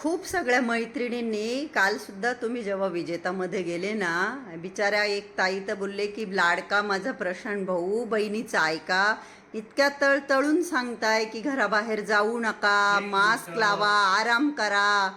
खूप सगळ्या मैत्रिणींनी काल सुद्धा तुम्ही जेव्हा विजेतामध्ये गेले ना बिचाऱ्या एक ताई तर बोलले की लाडका माझा प्रशांत भाऊ बहिणीचा ऐका इतक्या तळतळून सांगताय की घराबाहेर जाऊ नका मास्क लावा आराम करा.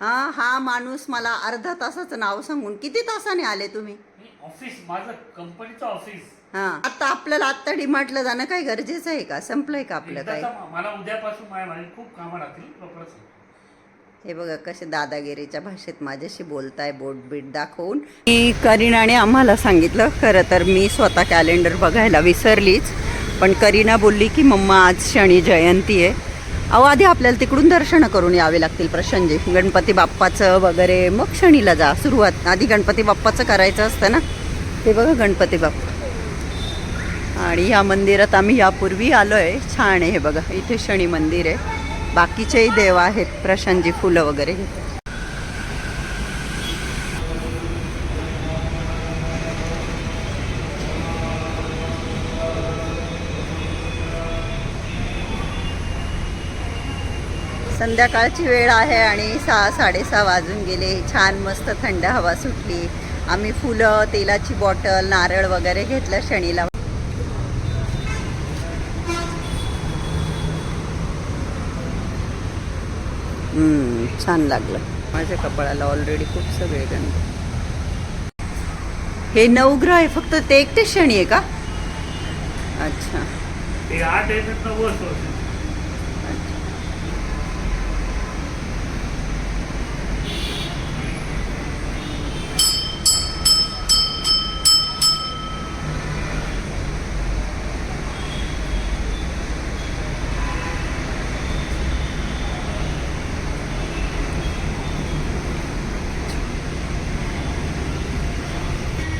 हा हा माणूस मला अर्धा तासाचं नाव सांगून किती तासाने आले तुम्ही? ऑफिस माझं कंपनीचं ऑफिस. हा आता आपल्याला आत्ता डिमार्टला जाणं काय गरजेचं आहे का? संपलंय का आपलं काय मला उद्यापासून खूप कामं राहतील. हे बघा कसे दादागिरीच्या भाषेत माझ्याशी बोलताय बोट बीट दाखवून. की करीनाने आम्हाला सांगितलं खरं तर मी स्वतः कॅलेंडर बघायला विसरलीच. पण करीना बोलली की मम्मा आज शनी जयंती आहे. अहो आधी आपल्याला तिकडून दर्शनं करून यावे लागतील प्रसंजी गणपती बाप्पाचं वगैरे मग शनीला जा सुरुवात. आधी गणपती बाप्पाचं करायचं असतं ना? ते बघा गणपती बाप्पा. आणि या मंदिरात आम्ही यापूर्वी आलो आहे छान आहे हे बघा. इथे शनी मंदिर आहे. बाकीचेही देव आहेत प्रशांतजी फुलं वगैरे घेतात. संध्याकाळची वेळ आहे आणि सहा साडेसहा वाजून गेले. छान मस्त थंड हवा सुटली. आम्ही फुलं तेलाची बॉटल नारळ वगैरे घेतलं शनीला. छान लागलं. माझ्या कपाळाला ऑलरेडी खूप सगळे गंध. हे नवग्रह आहे फक्त ते एकटे शनी आहे का? अच्छा.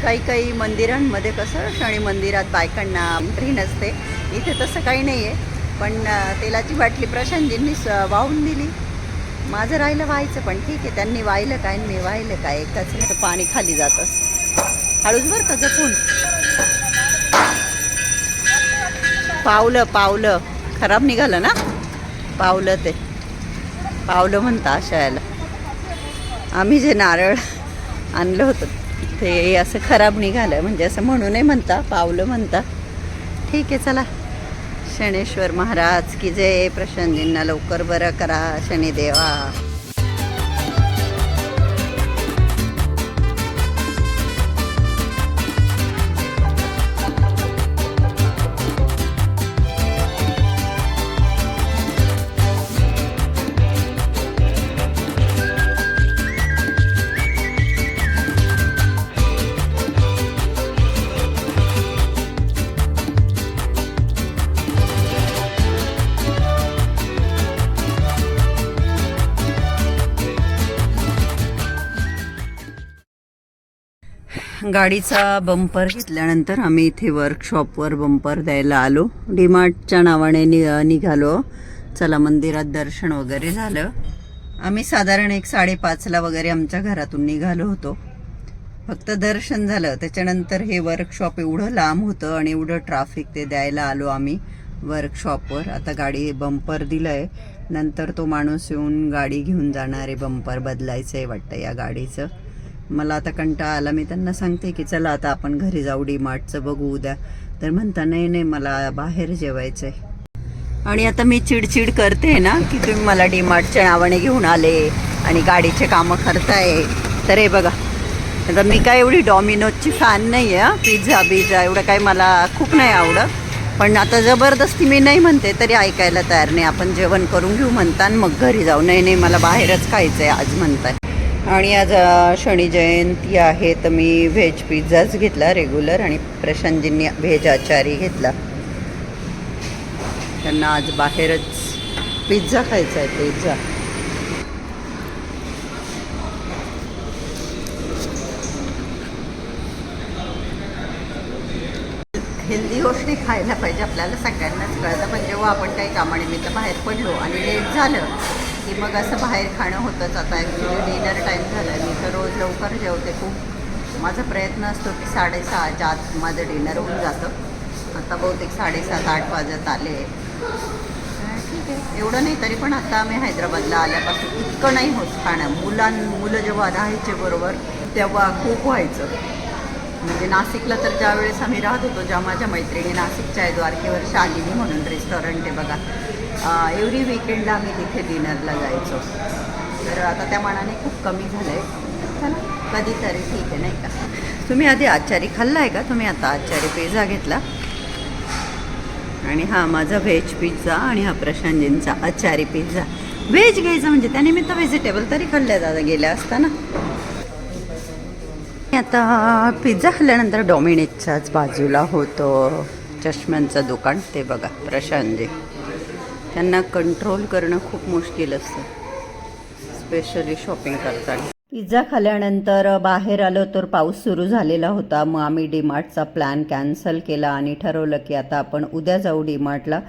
काही काही मंदिरांमध्ये कसं शनी मंदिरात बायकांना एंट्री नसते. इथे तसं काही नाही आहे पण तेलाची बाटली प्रशांतजींनी स- वाहून दिली. माझं राहिलं व्हायचं पण ठीक आहे. त्यांनी वाहिलं काय मी वाहिलं काय? एकाच नाही पाणी खाली जात हळूच बरं का जपून. पावलं पावलं. खराब निघालं ना? पावलं ते. पावलं म्हणता अशा याला आम्ही जे नारळ आणलं होतं ते असं खराब निघालं. म्हणजे असं म्हणूनही म्हणता पावलं म्हणता. ठीक आहे चला. शनेश्वर महाराज की जय. प्रशांतजींना लवकर बरं करा शनिदेवा. गाडीचा बंपर घेतल्यानंतर आम्ही इथे वर्कशॉपवर बंपर द्यायला आलो. डीमार्टच्या नावाने नि निघालो. चला मंदिरात दर्शन वगैरे झालं. आम्ही साधारण एक साडेपाचला वगैरे आमच्या घरातून निघालो होतो. फक्त दर्शन झालं. त्याच्यानंतर हे वर्कशॉप एवढं लांब होतं आणि एवढं ट्राफिक ते द्यायला आलो आम्ही वर्कशॉपवर आता गाडी बंपर दिलं आहे नंतर तो माणूस येऊन गाडी घेऊन जाणार आहे बंपर बदलायचं आहे वाटतं या गाडीचं. मला आता कंटाळा आला. मी त्यांना सांगते की चला आता आपण घरी जाऊ डी मार्टचं बघू उद्या. तर म्हणता नाही नाही मला बाहेर जेवायचं आहे आणि आता मी चिडचिड करते ना की तुम्ही मला डी मार्टच्या नावाने घेऊन आले आणि गाडीचे कामं करताय. तर हे बघा आता मी काय एवढी डॉमिनोजची फॅन नाही आहे पिझ्झा बिझ्झा एवढं काय मला खूप नाही आवडत. पण आता जबरदस्ती मी नाही म्हणते तरी ऐकायला तयार नाही. आपण जेवण करून घेऊ म्हणता आणि मग घरी जाऊ. नाही नाही मला बाहेरच खायचं आहे आज म्हणताय. आणि आज शनी जयंती आहे तर मी व्हेज पिझ्झाच घेतला रेग्युलर आणि प्रशांतजींनी व्हेज आचारी घेतला. त्यांना आज बाहेरच पिझ्झा खायचा आहे पिझ्झा. हेल्दी गोष्टी खायला पाहिजे आपल्याला सगळ्यांनाच कळतं पण जेव्हा आपण काही कामानिमित्त बाहेर पडलो आणि लेट झालं की मग असं बाहेर खाणं होतंच आता. ॲक्च्युली डिनर टाईम झाला मी तर रोज लवकर जेवते खूप. माझा प्रयत्न असतो की साडेसहाच्या आत माझं डिनर होऊन जातं. आता बहुतेक साडेसात आठ वाजत आले. ठीक ठीक आहे. एवढं नाही तरी पण आता आम्ही हैदराबादला आल्यापासून इतकं नाही होत खाणं. मुलां मुलं जेव्हा राहायचे बरोबर तेव्हा खूप व्हायचं. म्हणजे नाशिकला तर ज्या वेळेस आम्ही राहत होतो ज्या माझ्या मैत्रिणी नाशिकच्या आहे द्वारकेवर शालिनी म्हणून रेस्टॉरंट आहे बघा. एव्हरी विकेंडला आम्ही तिथे डिनरला जायचो. तर आता त्या मानाने खूप कमी झालं आहे चला कधीतरी ठीक आहे नाही का? तुम्ही आधी आचारी खाल्ला आहे का? तुम्ही आता आचारी पिझ्झा घेतला? आणि हा माझा व्हेज पिझ्झा आणि हा प्रशांतजींचा आचारी पिझ्झा. व्हेज घ्यायचा म्हणजे त्यानिमित्त व्हेजिटेबल तरी खाल्ल्या दादा गेल्या असताना आता पिझ्झा खाल्ल्यानंतर डॉमिनेटच्याच बाजूला होतं. चष्म्यांचं दुकान ते बघा प्रशांतजी त्यांना कंट्रोल करणं खूप मुश्किल असतं. स्पेशली शॉपिंग करताना. पिझ्झा खाल्ल्यानंतर बाहेर आलो तर पाऊस सुरू झालेला होता. मग आम्ही डीमार्टचा प्लॅन कॅन्सल केला आणि ठरवलं की आता आपण उद्या जाऊ डीमार्टला.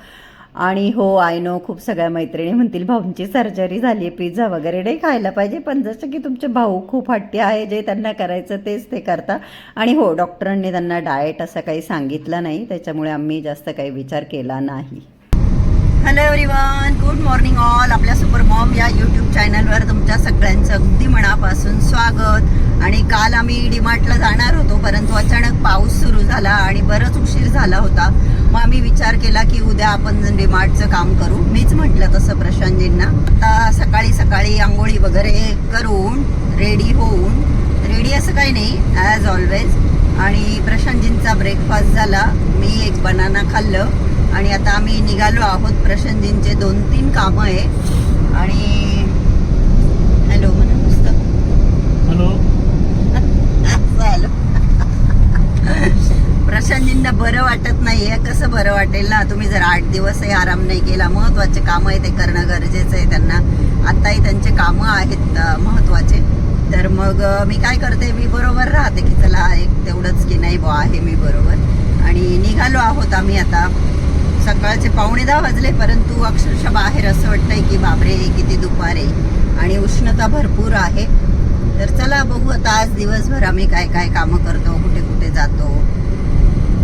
आणि हो आय नो खूप सगळ्या मैत्रिणी म्हणतील भाऊंची सर्जरी झाली आहे पिझ्झा वगैरे नाही खायला पाहिजे. पण जसं की तुमचे भाऊ खूप हट्टी आहे जे त्यांना करायचं तेच ते करता. आणि हो डॉक्टरांनी त्यांना डाएट असं काही सांगितलं नाही त्याच्यामुळे आम्ही जास्त काही विचार केला नाही. Hello everyone good morning all आपल्या सुपर मॉम या यूट्यूब चॅनलवर तुमच्या सगळ्यांचं अगदी मनापासून स्वागत. आणि काल आम्ही डीमार्टला जाणार होतो परंतु अचानक पाऊस सुरू झाला आणि बरंच उशीर झाला होता. मग आम्ही विचार केला की उद्या आपण डीमार्टचं काम करू. मीच म्हटलं तसं प्रशांतजींना आता सकाळी सकाळी आंघोळी वगैरे करून रेडी होऊन रेडी असं काही नाही ॲज ऑलवेज आणि प्रशांतजींचा ब्रेकफास्ट झाला. मी एक बनाना खाल्लं. आणि आता आम्ही निघालो आहोत प्रशांतजींचे दोन तीन कामं आहे. आणि हॅलो म्हणा नुसतं. हॅलो. आलो प्रशांतजींना बरं वाटत नाहीये. कसं बरं वाटेल ना? तुम्ही जर आठ दिवसही आराम नाही केला. महत्त्वाचे कामं आहे ते करणं गरजेचं आहे त्यांना. आत्ताही त्यांचे कामं आहेत महत्त्वाचे. तर मग मी काय करते? मी बरोबर राहते की चला एक तेवढंच की नाही बुवा आहे मी बरोबर. आणि निघालो आहोत आम्ही आता. सकाळचे पावणे दहा वाजले परंतु अक्षरशः बाहेर असं वाटतंय की बापरे किती दुपार. आहे आणि उष्णता भरपूर आहे. तर चला बघू आता आज दिवसभर आम्ही काय काय कामं करतो कुठे कुठे जातो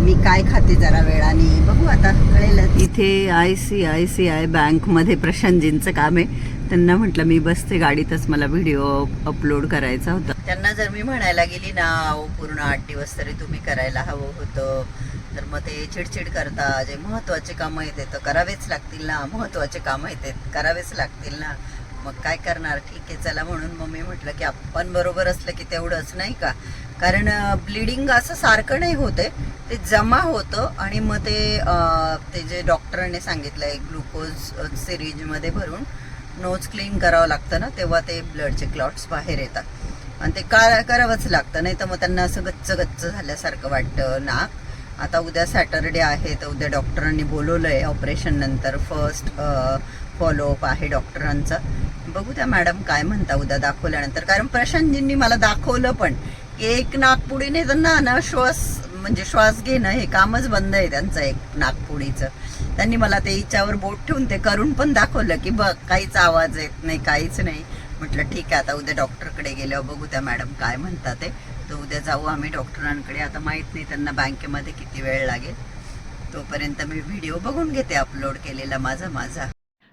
मी काय खाते जरा वेळाने. बघू आता कळेल इथे I C I C I बँकमध्ये प्रशांतजींचं काम आहे. त्यांना म्हटलं मी बसते गाडीतच मला व्हिडिओ अपलोड करायचा होता. त्यांना जर मी म्हणायला गेली ना पूर्ण आठ दिवस तरी तुम्ही करायला हवं होतं. तर मग ते चिडचिड करता जे महत्त्वाचे कामं आहेत तर करावेच लागतील ना. महत्त्वाचे कामं आहेत करावेच लागतील ना. मग काय करणार? ठीक आहे चला म्हणून मग मी म्हटलं की आपण बरोबर असलं की तेवढंच नाही का? कारण ब्लिडिंग असं सारखं नाही होते ते जमा होतं आणि मग ते ते जे डॉक्टरांनी सांगितलं आहे ग्लुकोज सिरीजमध्ये भरून नोज क्लीन करावं लागतं ना तेव्हा ते ब्लडचे क्लॉट्स बाहेर येतात. आणि ते का करावंच लागतं. नाही तर मग त्यांना असं गच्च गच्च झाल्यासारखं वाटतं. नाक आता उद्या सॅटरडे आहे तर उद्या डॉक्टरांनी बोलवलं आहे ऑपरेशन नंतर. फर्स्ट फॉलोअप आहे डॉक्टरांचा. बघू त्या मॅडम काय म्हणता उद्या दाखवल्यानंतर. कारण प्रशांतजींनी मला दाखवलं पण एक नागपुडीने त्यांना ना श्वास म्हणजे श्वास घेणं हे कामच बंद आहे त्यांचं एक नागपुडीचं. त्यांनी मला ते हिच्यावर बोट ठेवून ते करून पण दाखवलं की बघ काहीच आवाज येत नाही काहीच नाही. म्हटलं ठीक आहे आता उद्या डॉक्टरकडे गेल्यावर बघू त्या मॅडम काय म्हणतात ते. तर उद्या जाऊ आम्ही डॉक्टरांकडे. आता माहीत नाही त्यांना बँकेमध्ये किती वेळ लागेल. तोपर्यंत मी व्हिडिओ बघून घेते अपलोड केलेला माझा माझा.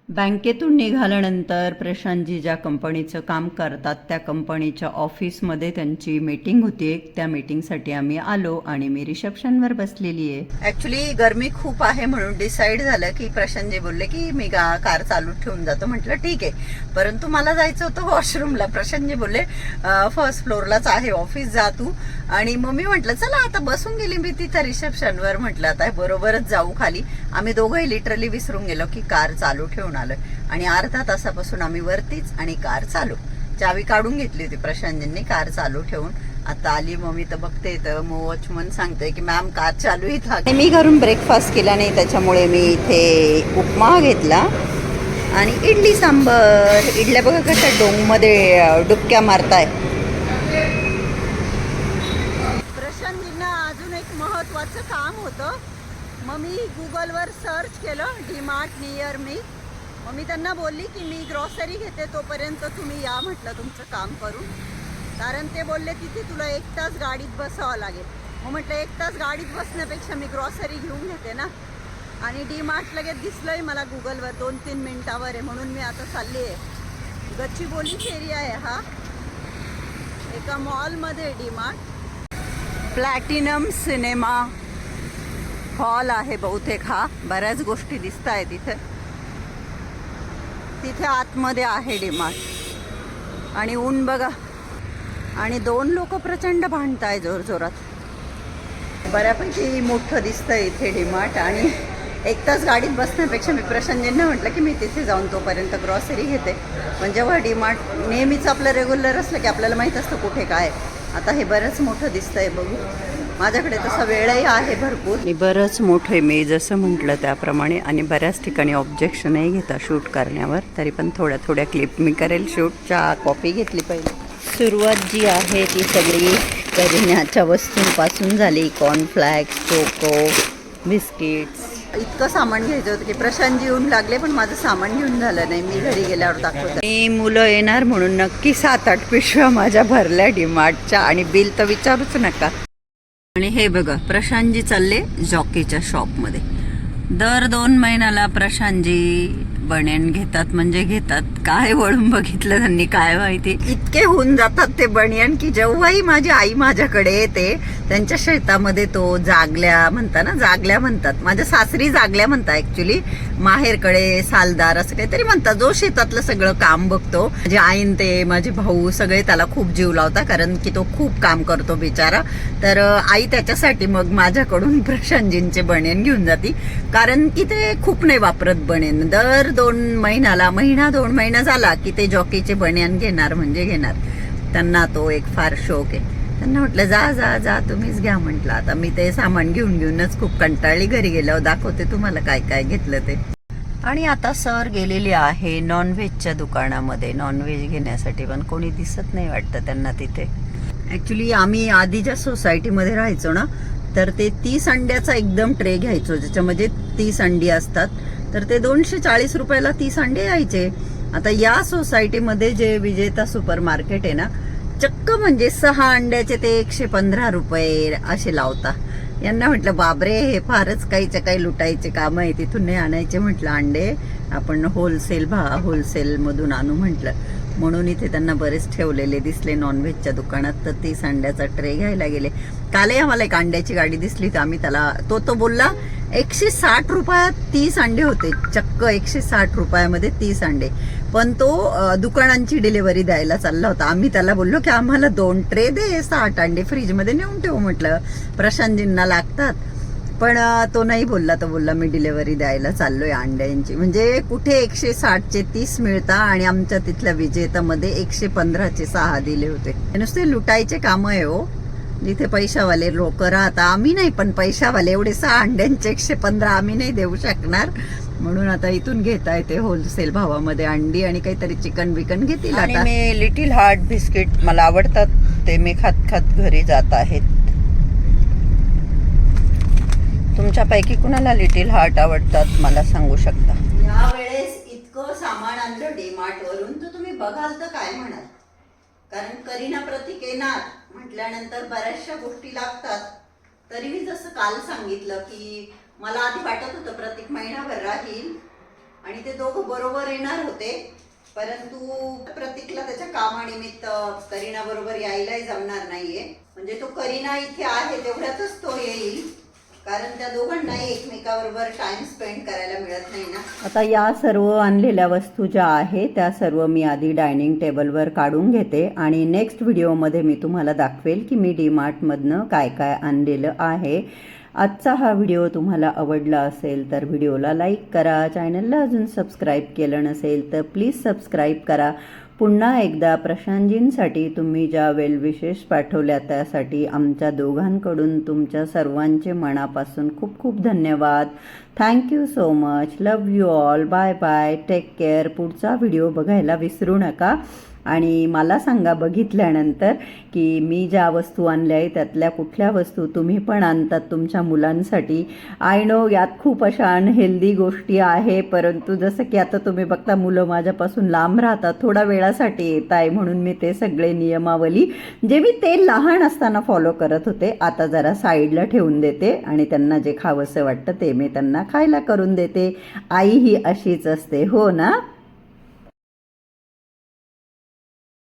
बँकेतून निघाल्यानंतर प्रशांतजी ज्या कंपनीचं काम करतात त्या कंपनीच्या ऑफिसमध्ये त्यांची मीटिंग होती. एक त्या मीटिंगसाठी आम्ही आलो आणि मी रिसेप्शनवर बसलेली आहे. ऍक्च्युली गर्मी खूप आहे म्हणून डिसाईड झालं की प्रशांतजी बोलले की मी गा कार चालू ठेवून जातो. म्हटलं ठीक आहे. परंतु मला जायचं होतं वॉशरूमला प्रशांतजी बोलले फर्स्ट फ्लोअरलाच आहे ऑफिस जा तू. आणि मग मी म्हटलं चला आता बसून गेली मी तिथं रिसेप्शनवर. म्हटलं आता बरोबरच जाऊ खाली. आम्ही दोघंही लिटरली विसरून गेलो की कार चालू ठेवून आलोय. आणि अर्धा तासापासून आम्ही वरतीच आणि कार चालू. चावी काढून घेतली होती प्रशांतजींनी कार चालू ठेवून. आता आली मग मी तर बघते तर मग वॉचमन सांगते की मॅम कार चालू इथं. मी घरून ब्रेकफास्ट केला नाही त्याच्यामुळे मी इथे उपमा घेतला. आणि इडली सांबर. इडल्या बघा कशा डोंगमध्ये डुबक्या मारताय प्रशांतजींना अजून एक महत्वाचं काम होतं. मग मी गुगलवर सर्च केलं डीमार्ट नियर मी मग मी त्यांना बोलली की मी ग्रॉसरी घेते तोपर्यंत तुम्ही या म्हटलं तुमचं काम करून. कारण ते बोलले तिथे तुला एक तास गाडीत बसावं लागेल. मग म्हटलं एक तास गाडीत बसण्यापेक्षा मी ग्रॉसरी घेऊन घेते ना. आणि डी मार्ट लगेच आहे मला गुगलवर दोन तीन मिनटावर आहे म्हणून मी आता चालली आहे गच्चीबोलीच एरिया आहे हा. एका मॉलमध्ये D Mart platinum cinema hall आहे बहुतेक हा. बऱ्याच गोष्टी दिसत आहेत तिथे. तिथे आतमध्ये आहे डी मार्ट आणि ऊन बघा. आणि दोन लोक प्रचंड भांडत आहे जोरजोरात. बऱ्यापैकी मोठं दिसतं इथे डीमार्ट आणि एक तास गाडीत बसण्यापेक्षा मी प्रशांतजींना म्हटलं की मी तिथे जाऊन तोपर्यंत ग्रॉसरी घेते. पण जेव्हा डीमार्ट नेहमीच आपलं रेग्युलर असलं की आपल्याला माहीत असतं कुठे काय. आता हे बरंच मोठं दिसतंय बघू. माझ्याकडे तसा वेळही आहे भरपूर. आणि बरंच मोठं आहे मी जसं म्हटलं त्याप्रमाणे. आणि बऱ्याच ठिकाणी ऑब्जेक्शनही घेता शूट करण्यावर. तरी पण थोड्या थोड्या क्लिप मी करेल शूट. चहा कॉफी घेतली पाहिजे सुरुवात जी आहे ती सगळी करिण्याच्या वस्तूंपासून झाली. कॉर्नफ्लॅक्स चोको बिस्किट्स इतकं सामान घ्यायचं होतं की प्रशांतजी येऊन लागले पण माझं सामान घेऊन झालं नाही. मी घरी गेल्यावर दाखवते. मी मुलं येणार म्हणून नक्की सात आठ पिशव्या माझ्या भरल्या डिमार्टच्या. आणि बिल तर विचारूच नका. आणि हे बघा प्रशांतजी चालले जॉकीच्या शॉपमध्ये दर दोन महिन्याला प्रशांतजी बनेन घेतात म्हणजे घेतात. काय वळून बघितलं त्यांनी काय माहिती? इतके होऊन जातात ते बनियन की जेव्हाही माझी आई माझ्याकडे येते त्यांच्या शेतामध्ये तो जागल्या म्हणता ना जागल्या म्हणतात. माझ्या सासरी जागल्या म्हणतात ऍक्च्युली माहेरकडे सालदार असं काहीतरी म्हणतात. जो शेतातलं सगळं काम बघतो माझे आईन ते माझे भाऊ सगळे त्याला खूप जीव लावता कारण की तो खूप काम करतो बिचारा. तर आई त्याच्यासाठी मग माझ्याकडून प्रशांतजींचे बणेन घेऊन जाती. कारण की ते खूप नाही वापरत बनेन दर दोन महिन्याला महिना दोन महिना झाला की ते जॉकीचे बनियान घेणार म्हणजे घेणार. त्यांना तो एक फार शौक आहे. त्यांना म्हटलं जा जा जा तुम्हीच घ्या म्हटलं. आता मी ते सामान घेऊन घेऊनच खूप कंटाळली घरी गेल्यावर दाखवते तुम्हाला काय काय घेतलं ते. आणि आता सर गेलेली आहे नॉनव्हेजच्या दुकानामध्ये. नॉनव्हेज घेण्यासाठी पण कोणी दिसत नाही वाटतं त्यांना तिथे. ॲक्च्युली आम्ही आधी ज्या सोसायटीमध्ये राहायचो ना तर ते तीस अंड्याचा एकदम ट्रे घ्यायचो. ज्याच्यामध्ये तीस अंडी असतात. तर ते दोनशे चाळीस रुपयाला तीस अंडे यायचे. आता या सोसायटीमध्ये जे विजेता सुपर मार्केट आहे ना चक्क म्हणजे सहा अंड्याचे ते एकशे पंधरा रुपये असे लावता. यांना म्हटलं बाबरे हे फारच काहीच्या काही लुटायचे काम आहे. तिथून नाही आणायचे म्हटलं अंडे. आपण होलसेल भा होलसेल मधून आणू म्हटलं. म्हणून इथे त्यांना बरेच ठेवलेले दिसले नॉनव्हेजच्या दुकानात. तर तीस अंड्याचा ट्रे घ्यायला गेले. कालही आम्हाला एक अंड्याची गाडी दिसली तर आम्ही त्याला तो तो बोलला एकशे साठ रुपयात तीस अंडे होते. चक्क एकशे साठ रुपयामध्ये तीस अंडे. पण तो दुकानांची डिलिव्हरी द्यायला चालला होता. आम्ही त्याला बोललो की आम्हाला दोन ट्रे दे साठ अंडे फ्रीजमध्ये नेऊन ठेवू म्हटलं. प्रशांतजींना लागतात. पण तो नाही बोलला. तो बोलला मी डिलिव्हरी द्यायला चाललोय अंड्यांची. म्हणजे कुठे एकशे साठचे तीस मिळता आणि आमच्या तिथल्या विजेतामध्ये एकशे पंधराचे सहा दिले होते. नुसते लुटायचे कामं आहे हो. जिथे पैशावाले लोक राहता आम्ही नाही पण पैशावाले एवढे सहा अंड्यांचे एकशे पंधरा आम्ही नाही देऊ शकणार. म्हणून आता इथून घेता येते होलसेल भावामध्ये अंडी आणि काहीतरी चिकन बिकन घेतील आता. मी लिटिल हार्ट बिस्किट मला आवडतात ते मी खात खात घरी जात आहेत. तुमच्यापैकी कुणाला लिटिल हार्ट आवडतात मला सांगू शकता? या वेळेस इतकं सामान आणलं डीमार्ट वरून तर तुम्ही बघाल तर काय म्हणाल? कारण करीना प्रतीक येणार. म्हटल्यानंतर बऱ्याचशा गोष्टी लागतात. तरी मी जसं काल सांगितलं की मला आधी वाटत होतं प्रत्येक महिनाभर राहील आणि ते दोघं बरोबर येणार होते. परंतु प्रतीकला त्याच्या कामानिमित्त करीना बरोबर यायलाही जमणार नाहीये. म्हणजे तो करीना इथे आहे तेवढ्यातच तो येईल. कारण त्या दोघांना एकमेकाबरोबर टाइम स्पेंड करायला मिळत नाही ना. आता या सर्व आणलेल्या वस्तू ज्या आहे त्या सर्व मी आधी डायनिंग टेबलवर काढून घेते आणि नेक्स्ट व्हिडिओमध्ये मी तुम्हाला दाखवेल की मी डीमार्टमधनं काय काय आणलेलं आहे. आजचा हा व्हिडिओ तुम्हाला आवडला असेल तर व्हिडिओला लाईक करा. चॅनलला अजून सबस्क्राईब केलं नसेल तर प्लीज सबस्क्राईब करा. पुन्हा एकदा प्रशांतजींसाठी तुम्ही ज्या वेल विशेष पाठवल्या त्यासाठी आमच्या दोघांकडून तुमच्या सर्वांचे मनापासून खूप खूप धन्यवाद. Thank you so much love you all bye bye take care पुढचा व्हिडिओ बघायला विसरू नका. आणि मला सांगा बघितल्यानंतर की मी ज्या वस्तू आणल्या आहे त्यातल्या कुठल्या वस्तू तुम्ही पण आणतात तुमच्या मुलांसाठी? आय नो यात खूप अशा अनहेल्दी गोष्टी आहे परंतु जसं की आता तुम्ही बघता मुलं माझ्यापासून लांब राहतात थोडा वेळासाठी येत आहे म्हणून मी ते सगळे नियमावली जे मी ते लहान असताना फॉलो करत होते आता जरा साईडला ठेवून देते आणि त्यांना जे खावंसं वाटतं ते मी त्यांना खायला करून देते. आई ही अशीच असते हो ना?